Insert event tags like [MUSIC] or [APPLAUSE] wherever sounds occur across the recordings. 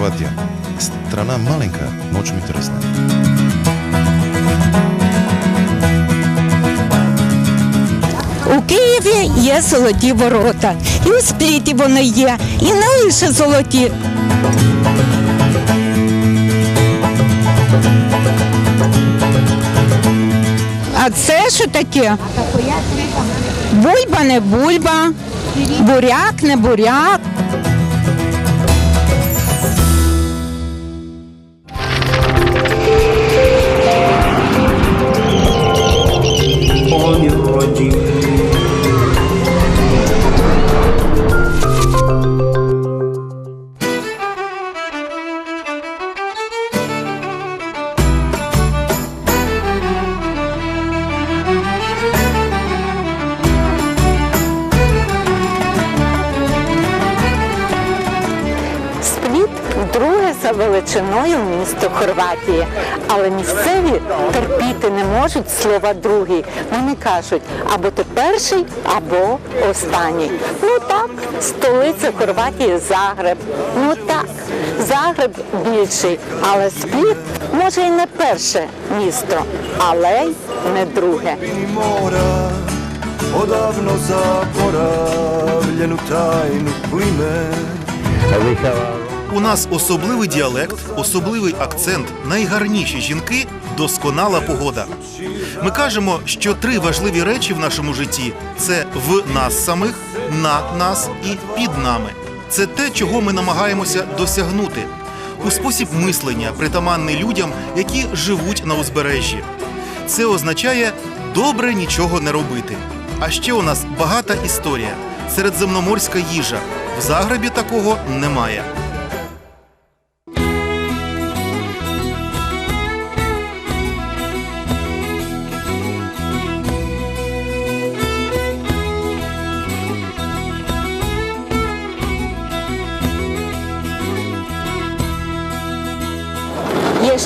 Хорватия. Страна маленькая, но очень интересная. У Києві є золоті ворота, і у спліті вони є, і не лише золоті. А це що таке? Бульба не бульба, буряк не буряк. За величиною місто Хорватії, але місцеві терпіти не можуть слова другий. Вони кажуть або ти перший, або останній. Ну так, столиця Хорватії Загреб. Ну так, Загреб більший, але Спліт може і не перше місто, але й не друге. Odavno zaboravljenu tajnu plime У нас особливий діалект, особливий акцент, найгарніші жінки, досконала погода. Ми кажемо, що три важливі речі в нашому житті це в нас самих, на нас і під нами. Це те, чого ми намагаємося досягнути у спосіб мислення, притаманний людям, які живуть на узбережжі. Це означає добре нічого не робити. А ще у нас багата історія. Середземноморська їжа. В Загребі такого немає.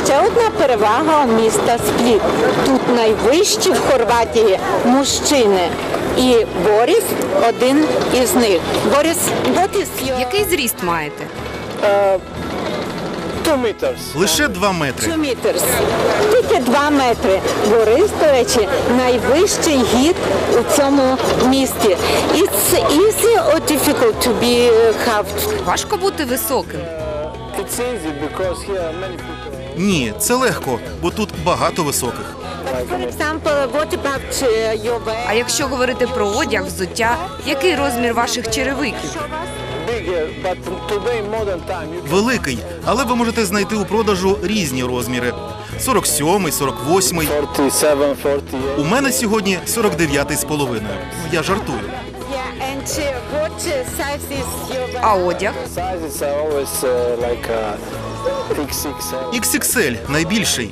Ще одна перевага міста Спліт. Тут найвищі в Хорватії мужчини. І Борис один із них. Борис, what is your... Який зріст маєте? Лише два метри. Two meters. Тільки два метри. Борис, до речі, найвищий гід у цьому місті. It's easy or difficult to be uh, have Важко бути високим. It's easy because here many people. Ні, це легко, бо тут багато високих. Your А якщо говорити про одяг, взуття, який розмір ваших черевиків? Великий, але ви можете знайти у продажу різні розміри: 47, 48. 47, 48. У мене сьогодні 49 з половиною. Я жартую. Is А одяг? XXL. XXL – найбільший.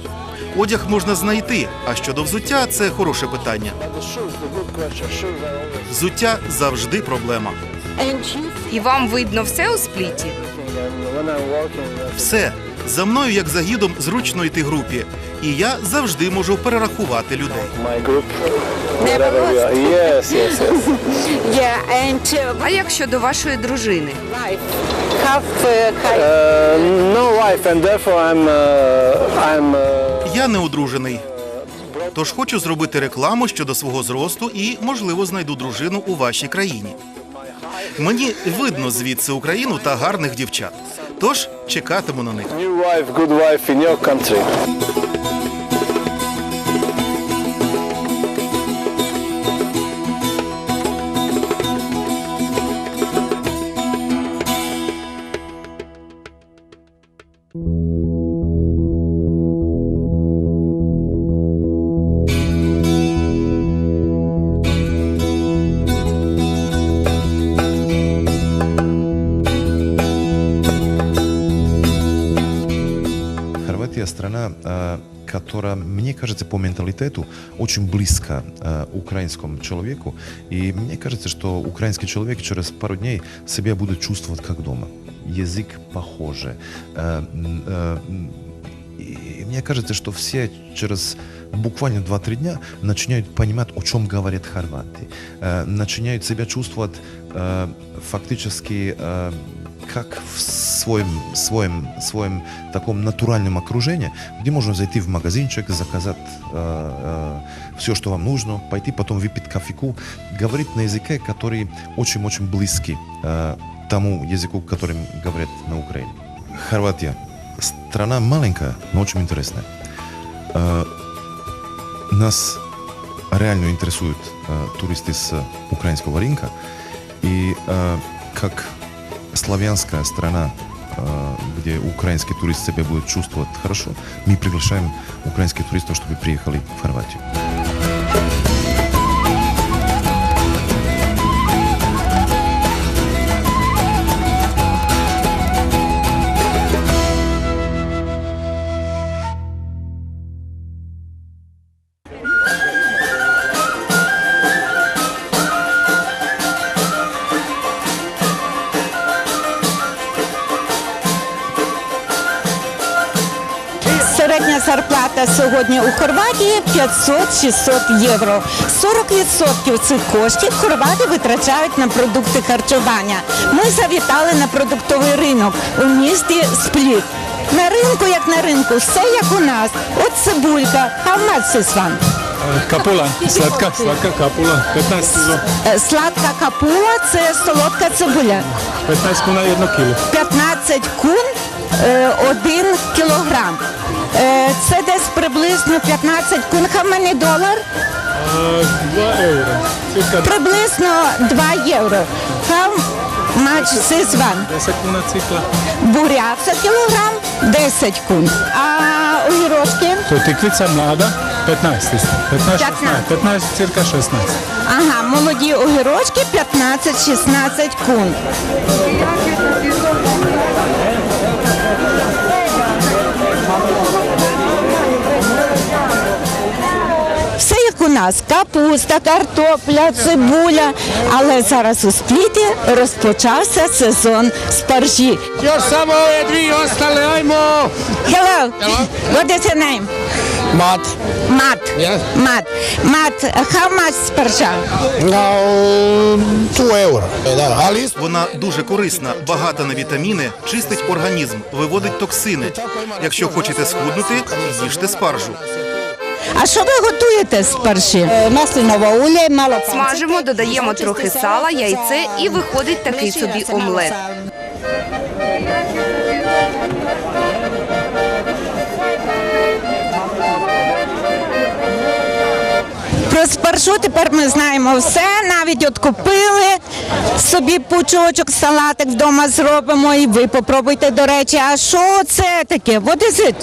Одяг можна знайти. А щодо взуття, це хороше питання. Взуття завжди проблема. І вам видно все у спліті? Все. За мною, як за гідом, зручно йти групі. І я завжди можу перерахувати людей. uh, [LAUGHS] А як щодо вашої дружини? Have uh, Uh, no wife, and therefore I'm uh, I'm Я не одружений. Тож хочу зробити рекламу щодо свого зросту і, можливо, знайду дружину у вашій країні. Мені видно звідси Україну та гарних дівчат. Тож чекатиму на них. new wife, good wife in your country. Хорватия страна, а, которая, мне кажется, по менталитету очень близка а, украинскому человеку. И мне кажется, что украинский человек через пару дней себя будет чувствовать как дома. Язык а, м, И мне кажется, что все через буквально 2-3 дня начинают понимать, о чем говорят хорваты. Э, начинают себя чувствовать э, фактически э, как в своем, своем, своем таком натуральном окружении, где можно зайти в магазинчик, заказать все, что вам нужно, пойти потом выпить кофейку, говорить на языке, который очень-очень близкий э, тому языку, которым говорят на Украине. Хорватия. Страна маленькая, но очень интересная. Э, нас реально интересуют э, туристы с украинского рынка. И э, как славянская страна, э, где украинский турист себя будет чувствовать хорошо, мы приглашаем украинских туристов, чтобы приехали в Хорватию. Зарплата сьогодні у Хорватії 500-600 євро. 40% цих коштів хорвати витрачають на продукти харчування. Ми завітали на продуктовий ринок у місті Спліт. На ринку, як на ринку, все як у нас. От цибулька. How much is one? Капула, сладка, сладка капула, 15 кіло. Е, Сладка капула це солодка цибуля. 15 кіло на 1 кіло. 15 кун е, 1 кілограм. Е, Це десь приблизно 15 кун. How many долар? 2 євро. Приблизно 2 євро. How much this one? 10 кіло цикла. Буряк за кілограм 10 кун. А огірочки? То тиквиця млада 15. 15, 16. 15. 15, circa 16. Ага, молоді огірочки 15-16 кун. Нас: капуста, картопля, цибуля. Але зараз у спліті розпочався сезон спаржі. Hello, what is your name? Mat. Мат. Мат. Мат, how much спаржа? Na 2 euro. Da, ali isto Вона дуже корисна, багата на вітаміни, чистить організм, виводить токсини. Якщо хочете схуднути, їжте спаржу. А що ви готуєте з спаржі? Маслинове улє, мало Смажимо, додаємо трохи сала, яйце і виходить такий собі омлет. Про спаржу тепер ми знаємо все. Навіть от купили собі пучочок, салатик вдома зробимо. І ви попробуйте, до речі, а що це таке? What is it?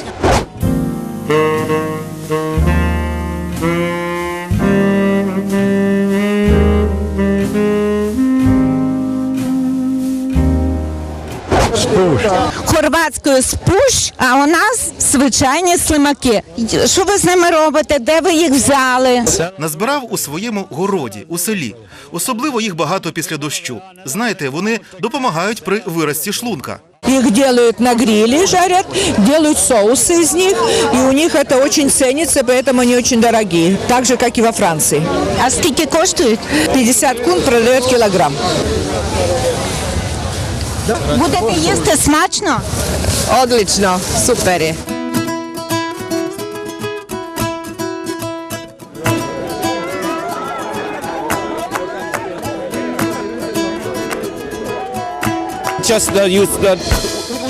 Хорватською спуш, а у нас звичайні слимаки. Що ви з ними робите? Де ви їх взяли? Назбирав у своєму городі, у селі. Особливо їх багато після дощу. Знаєте, вони допомагають при вирості шлунка. Их делают на гриле, жарят, делают соусы из них, и у них это очень ценится, поэтому они очень дорогие, так же, как и во Франции. А скільки коштують? 50 кун продает килограмм. Будете їсти смачно? Отлично, супер.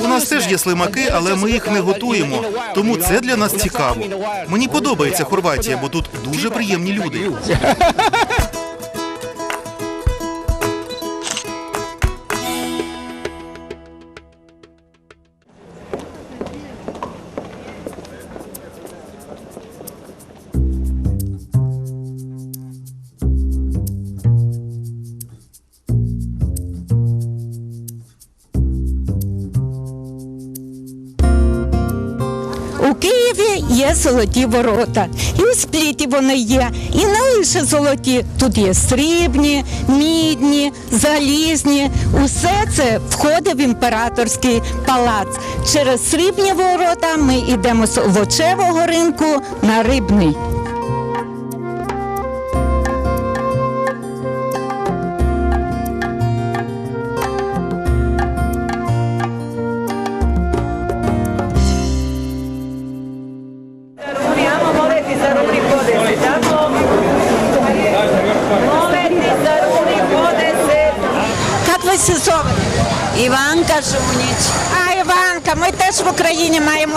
У нас теж є слимаки, але ми їх не готуємо. Тому це для нас цікаво. Мені подобається Хорватія, бо тут дуже приємні люди. У Києві є золоті ворота, і у спліті вони є. І не лише золоті, тут є срібні, мідні, залізні. Усе це входить в імператорський палац. Через срібні ворота ми йдемо з овочевого ринку на рибний.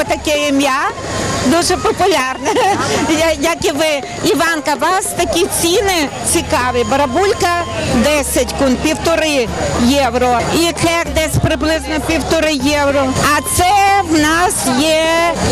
Таке ім'я. Дуже популярне, як і ви. Іванка, вас такі ціни цікаві. Барабулька 10 кун, півтори євро. І кек десь приблизно півтори євро. А це в нас є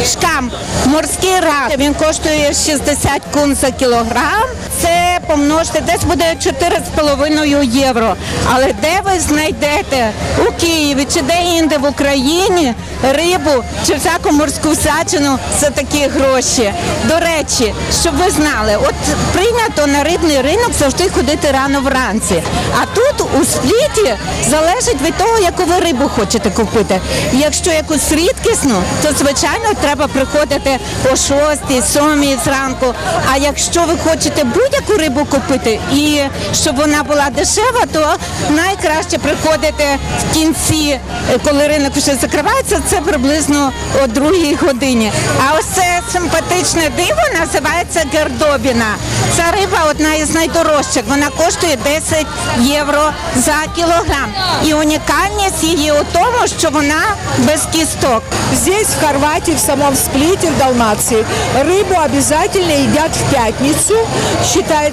шкам, морський рак. Він коштує 60 кун за кілограм. Це помножте, десь буде 4,5 євро. Але де ви знайдете у Києві чи де інде в Україні рибу чи всяку морську всячину за такі гроші? До речі, щоб ви знали, от прийнято на рибний ринок завжди ходити рано вранці. А тут у спліті залежить від того, яку ви рибу хочете купити. Якщо якусь рідкісну, то звичайно треба приходити о 6, 7 зранку. А якщо ви хочете будь-яку рибу купити і щоб вона була дешева, то найкраще приходити в кінці, е, коли ринок вже закривається, це приблизно о 2 годині. А ось це симпатичне диво називається гердобіна. Ця риба одна із найдорожчих. Вона коштує 10 євро за кілограм. І унікальність її у тому, що вона без кісток. Здесь, в Хорватии, в самом Сплите, в Далмации, рыбу обязательно едят в пятницу.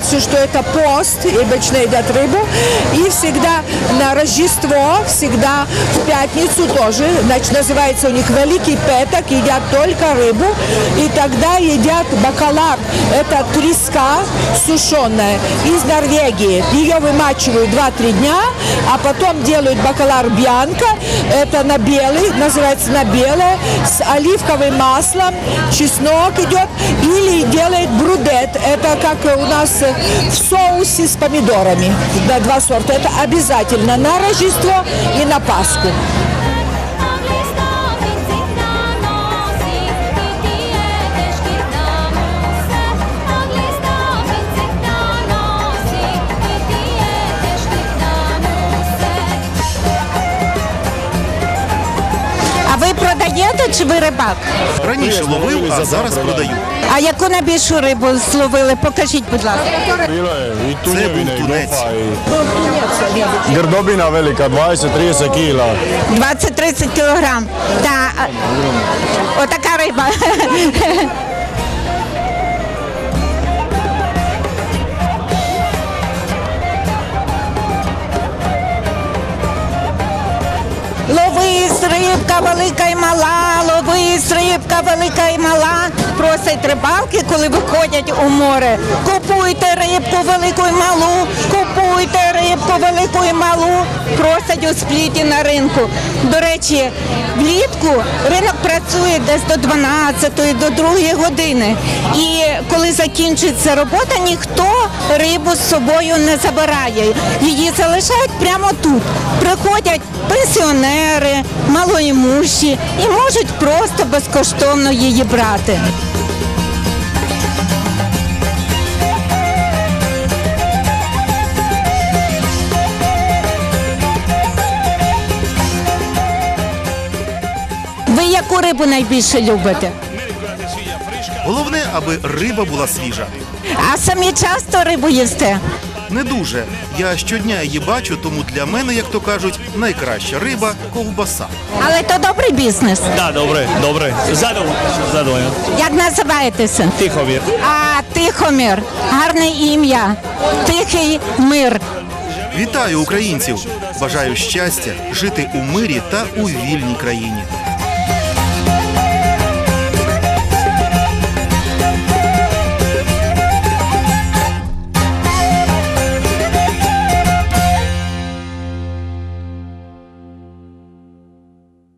Считается, что это пост, и обычно едят рыбу. И всегда на Рождество, всегда в пятницу тоже, значит, называется у них Великий Петок, едят только рыбу. И тогда едят бакалар. Это треска сушеная из Норвегии. Ее вымачивают 2-3 дня, а потом делают бакалар бьянка. Это на белый, называется на белое, с оливковым маслом, чеснок идет. Или делает брудет. Это как у нас в соусе с помидорами. Два сорта. Это обязательно на Рождество и на Пасху. Чи ви рибак? Раніше ловив, а зараз продаю. А яку найбільшу рибу зловили? Покажіть, будь ласка. Це був тунець. gofa i... 20-30 кіла. 20-30 кілограм. Та, а, отака риба. Ловись, рибка велика і мала, ловись, рибка велика і мала. Просять рибалки, коли виходять у море. Купуйте рибку велику і малу, велику і малу. Просять у спліті на ринку. До речі, влітку ринок працює десь до 12 до 2 години. І коли закінчується робота, ніхто рибу з собою не забирає. Її залишають прямо тут. Приходять пенсіонери, малоімущі і можуть просто безкоштовно її брати. Яку рибу найбільше любите? Головне, аби риба була свіжа. А самі часто рибу їсте? Не дуже. Я щодня її бачу, тому для мене, як то кажуть, найкраща риба ковбаса. Але то добрий бізнес. Dobro je. Zadovoljno, zadovoljno. Як називаєтеся? Tihovir. А Тихомір, гарне ім'я. Тихий мир. Вітаю українців! Бажаю щастя, жити у мирі та у вільній країні.